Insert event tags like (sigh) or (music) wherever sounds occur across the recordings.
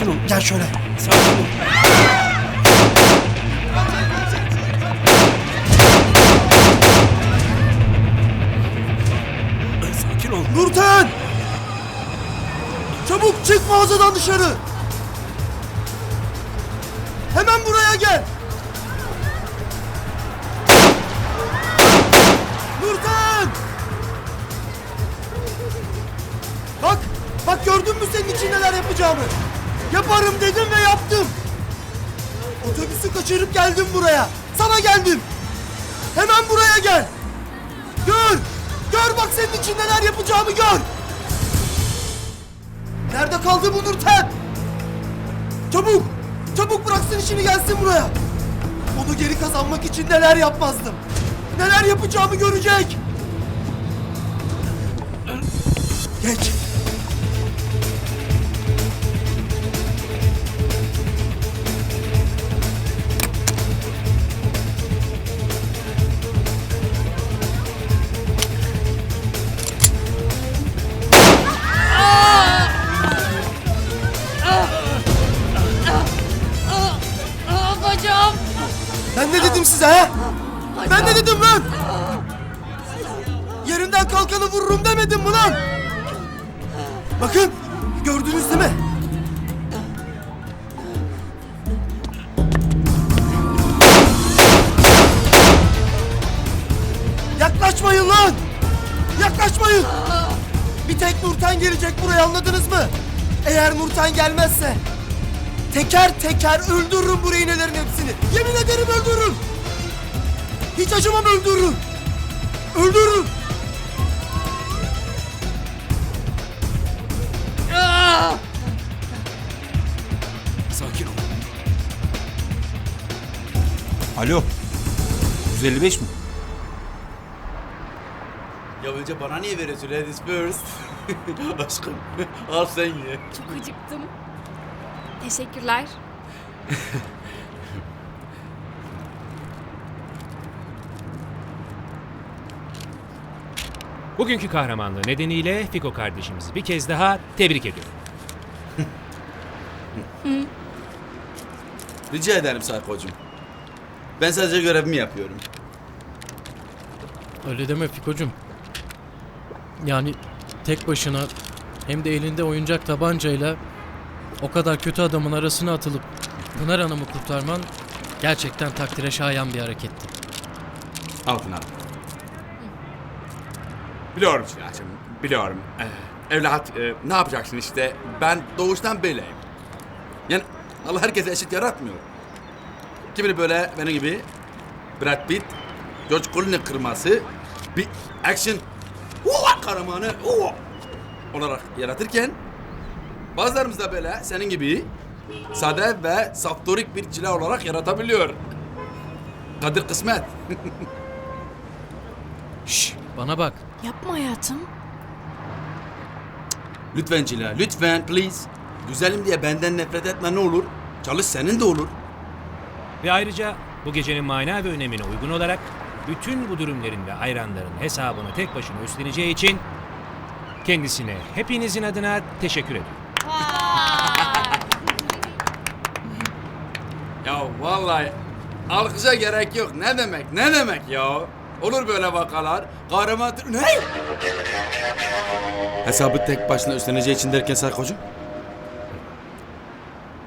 sakin ol. Gel şöyle. Sakin ol. Sakin ol. Nurten! Çabuk çık mağazadan dışarı. Hemen buraya gel. Nurten! Bak, bak gördün mü senin için neler yapacağımı? Yaparım dedim ve yaptım. Otobüsü kaçırıp geldim buraya. Sana geldim. Hemen buraya gel. Gör! Gör bak senin için neler yapacağımı gör! Nerede kaldı bu Nurten? Çabuk! Çabuk bıraksın işini gelsin buraya! Onu geri kazanmak için neler yapmazdım? Neler yapacağımı görecek! Geç! Bakın gördünüz değil mi? Yaklaşmayın lan! Yaklaşmayın! Bir tek Nurten gelecek buraya anladınız mı? Eğer Nurten gelmezse Teker teker öldürürüm bu rehinelerin hepsini. Yemin ederim öldürürüm. Hiç acımam öldürürüm. Öldürürüm. Aa! Sakin ol. Alo. 155 mi? Ya önce bana niye veriyorsun ladies first? (laughs) Aşkım al sen ye. Çok acıktım. Teşekkürler. Bugünkü kahramanlığı nedeniyle Fiko kardeşimizi bir kez daha tebrik ediyorum. Rica ederim Saykocuğum. Ben sadece görevimi yapıyorum. Öyle deme Fiko'cum. Yani tek başına hem de elinde oyuncak tabancayla o kadar kötü adamın arasına atılıp Pınar Hanım'ı kurtarman gerçekten takdire şayan bir hareketti. Al Pınar. Biliyorum Sinan'cığım, biliyorum. Ee, evlat, e, ne yapacaksın işte? Ben doğuştan böyleyim. Yani Allah herkese eşit yaratmıyor. Kimini böyle benim gibi Brad Pitt, George Clooney kırması bir action uva kahramanı uva olarak yaratırken bazılarımız da böyle senin gibi sade ve saftorik bir cila olarak yaratabiliyor. Kadir kısmet. (laughs) Şş, bana bak. Yapma hayatım. Lütfen Cila, lütfen please. Güzelim diye benden nefret etme ne olur. Çalış senin de olur. Ve ayrıca bu gecenin mana ve önemine uygun olarak bütün bu durumların ve ayranların hesabını tek başına üstleneceği için kendisine hepinizin adına teşekkür ediyorum. Ya vallahi alkışa gerek yok. Ne demek, ne demek ya? Olur böyle vakalar. Kahraman... Ne? Hesabı tek başına üstleneceği için derken Sarkocuğum?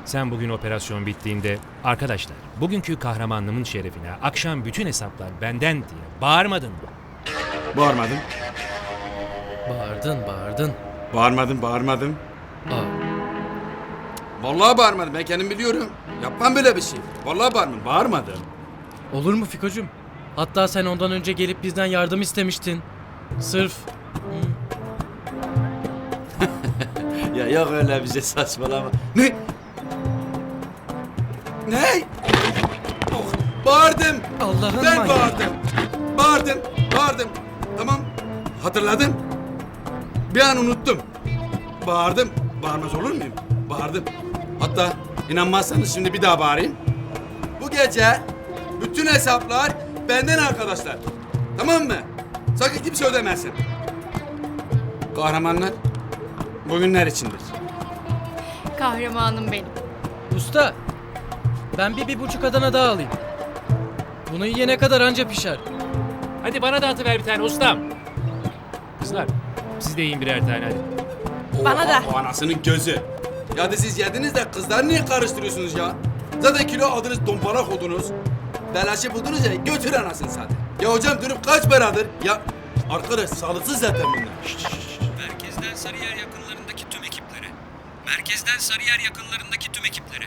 Sen bugün operasyon bittiğinde arkadaşlar bugünkü kahramanlığımın şerefine akşam bütün hesaplar benden diye bağırmadın mı? Bağırmadım. Bağırdın bağırdın. Bağırmadım, bağırmadım. Aa, Vallahi bağırmadım. Ben kendim biliyorum. Yapmam böyle bir şey. Vallahi bağırmadım. Bağırmadım. olur mu Fiko'cum? Hatta sen ondan önce gelip bizden yardım istemiştin. Sırf (laughs) Ya yok öyle bir şey saçmalama. Ne? Ne? Oh, bağırdım. Allah'ın Ben manyağı. bağırdım. Bağırdım. Bağırdım. Tamam. Hatırladım. Bir an unuttum. Bağırdım. Bağırmaz olur muyum? Bağırdım. Hatta inanmazsanız şimdi bir daha bağırayım. Bu gece bütün hesaplar benden arkadaşlar. Tamam mı? Sakın kimse ödemesin. Kahramanlar bugünler içindir. Kahramanım benim. Usta, ben bir, bir buçuk Adana daha alayım. Bunu yiyene kadar anca pişer. Hadi bana da atıver bir tane ustam. Kızlar siz de yiyin birer tane hadi. Bana da. O anasının gözü. Ya da siz yediniz de kızlar niye karıştırıyorsunuz ya? Zaten kilo aldınız dombalak oldunuz. Belaşı buldunuz ya götür anasını zaten. Ya hocam durup kaç paradır? Ya arkadaş sağlıksız zaten bunlar. Merkezden Sarıyer yakınlarındaki tüm ekiplere. Merkezden Sarıyer yakınlarındaki tüm ekiplere.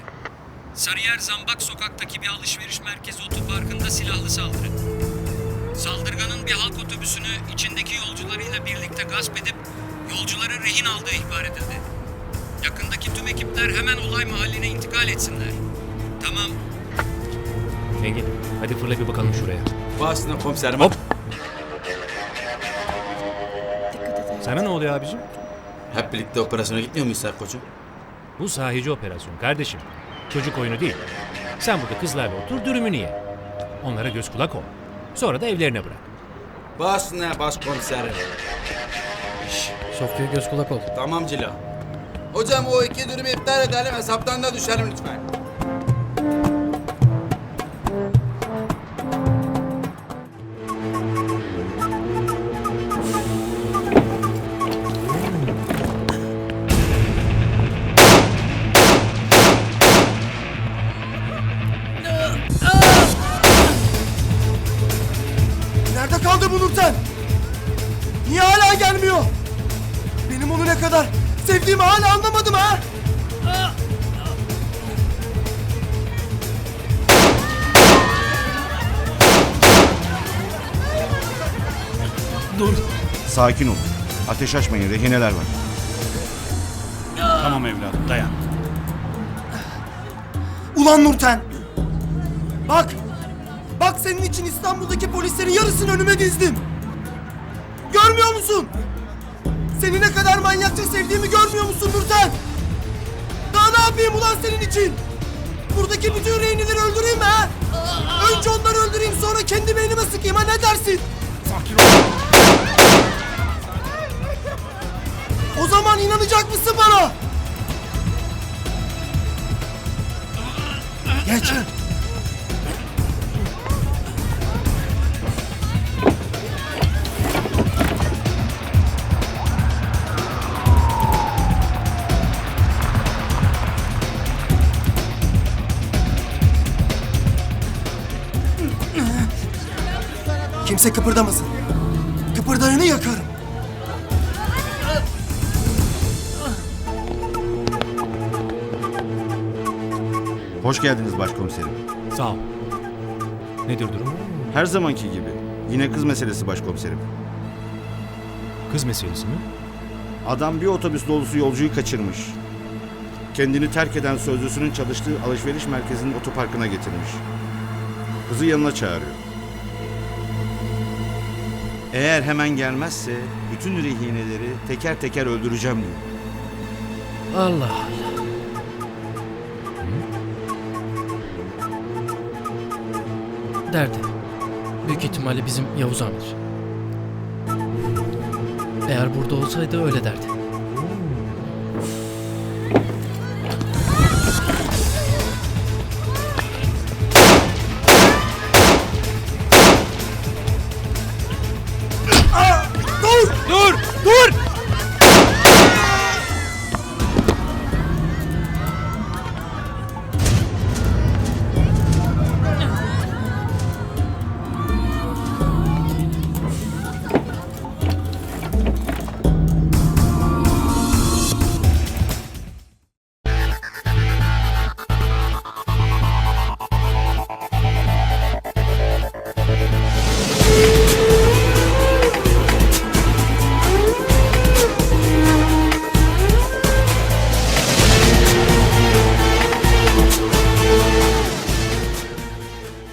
Sarıyer Zambak sokaktaki bir alışveriş merkezi otoparkında silahlı saldırı. Saldırganın bir halk otobüsünü içindeki yolcularıyla birlikte gasp edip yolcuları rehin aldığı ihbar edildi. Yakındaki tüm ekipler hemen olay mahalline intikal etsinler. Tamam, Engin hadi fırla bir bakalım şuraya. Başına komiserim. Hop. Sana ne oluyor abicim? Hep birlikte operasyona gitmiyor muyuz Sayın Koçum? Bu sahici operasyon kardeşim. Çocuk oyunu değil. Sen burada kızlarla otur dürümünü ye. Onlara göz kulak ol. Sonra da evlerine bırak. Başına başkomiserim. Sofya'ya göz kulak ol. Tamam Cila. Hocam o iki dürümü iptal edelim hesaptan da düşelim lütfen. Nerede bu Nurten? Niye hala gelmiyor? Benim onu ne kadar sevdiğimi hala anlamadım ha? Sakin ol. Ateş açmayın, rehineler var. Tamam evladım dayan. Ulan Nurten! Bak! Bak senin için İstanbul'daki polislerin yarısını önüme dizdim. Görmüyor musun? Seni ne kadar manyakça sevdiğimi görmüyor musun Nurten? Daha ne yapayım ulan senin için? Buradaki bütün rehineleri öldüreyim mi ha? Önce onları öldüreyim sonra kendi beynime sıkayım ha ne dersin? Sakin ol. O zaman inanacak mısın bana? Geç. Kimse kıpırdamasın. Kıpırdayanı yakarım. Hoş geldiniz başkomiserim. Sağ ol. Nedir durum? Her zamanki gibi. Yine kız meselesi başkomiserim. Kız meselesi mi? Adam bir otobüs dolusu yolcuyu kaçırmış. Kendini terk eden sözlüsünün çalıştığı alışveriş merkezinin otoparkına getirmiş. Kızı yanına çağırıyor. Eğer hemen gelmezse bütün rehineleri teker teker öldüreceğim diyor. Allah Allah. Derdi. Büyük ihtimalle bizim Yavuz amir. Eğer burada olsaydı öyle derdi.